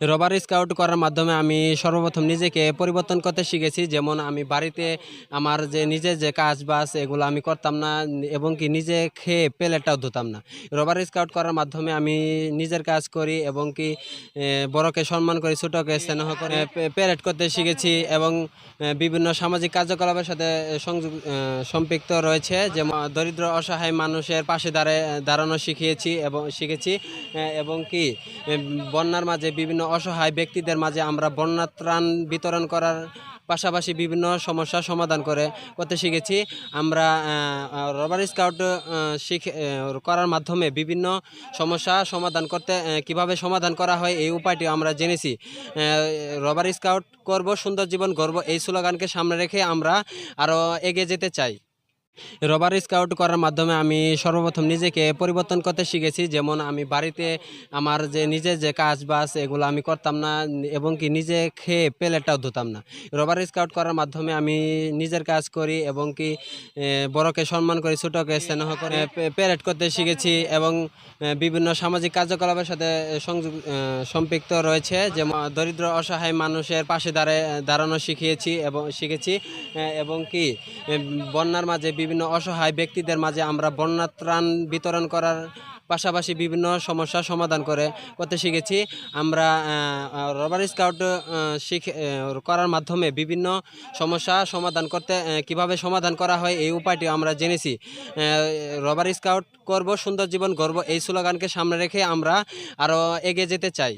Rubber scout করার মাধ্যমে আমি সর্বপ্রথম নিজেকে পরিবর্তন করতে শিখেছি। যেমন আমি বাড়িতে আমার যে নিজের যে কাজ বাজ এগুলো আমি করতাম না এবং কি নিজে খেয়ে প্লেটটাও ধুতাম না। রবার স্কাউট করার মাধ্যমে আমি নিজের কাজ করি এবং কি বড়কে সম্মান করি, ছোটকে স্নেহ করে প্যারেড করতে শিখেছি এবং বিভিন্ন সামাজিক কার্যকলাপের সাথে সংযুক্ত সম্পৃক্ত রয়েছে। যেমন দরিদ্র, অসহায় মানুষের পাশে দাঁড়ায়, দাঁড়ানো শিখিয়েছি এবং, শিখেছি এবং কি বন্যার মাঝে বিভিন্ন অসহায় ব্যক্তিদের মাঝে আমরা বন্যা ত্রাণ বিতরণ করার পাশাপাশি বিভিন্ন সমস্যার সমাধান করে করতে শিখেছি। আমরা রবার স্কাউট শিখে করার মাধ্যমে বিভিন্ন সমস্যা সমাধান করতে কীভাবে সমাধান করা হয় এই উপায়টি আমরা জেনেছি। রবার স্কাউট করব, সুন্দর জীবন গর্ব এই স্লোগানকে সামনে রেখে আমরা আরও এগিয়ে যেতে চাই। রবার স্কাউট করার মাধ্যমে আমি সর্বপ্রথম নিজেকে পরিবর্তন করতে শিখেছি। যেমন আমি বাড়িতে আমার যে নিজের যে কাজ বাজ এগুলো আমি করতাম না এবং কি নিজে খেয়ে প্লেটটাও ধুতাম না। রবার স্কাউট করার মাধ্যমে আমি নিজের কাজ করি এবং কি বড়কে সম্মান করি, ছোটকে স্নেহ করে প্যারেড করতে শিখেছি এবং বিভিন্ন সামাজিক কার্যকলাপের সাথে সংযুক্ত সম্পৃক্ত রয়েছে। যেমন দরিদ্র, অসহায় মানুষের পাশে দাঁড়ানো শিখিয়েছি এবং শিখেছি এবং কি বন্যার মাঝে বিভিন্ন অসহায় ব্যক্তিদের মাঝে আমরা বন্যা ত্রাণ বিতরণ করার পাশাপাশি বিভিন্ন সমস্যার সমাধান করে করতে শিখেছি। আমরা রবার স্কাউট শিখে করার মাধ্যমে বিভিন্ন সমস্যা সমাধান করতে কীভাবে সমাধান করা হয় এই উপায়টি আমরা জেনেছি। রবার স্কাউট করব, সুন্দর জীবন গর্ব এই স্লোগানকে সামনে রেখে আমরা আরও এগিয়ে যেতে চাই।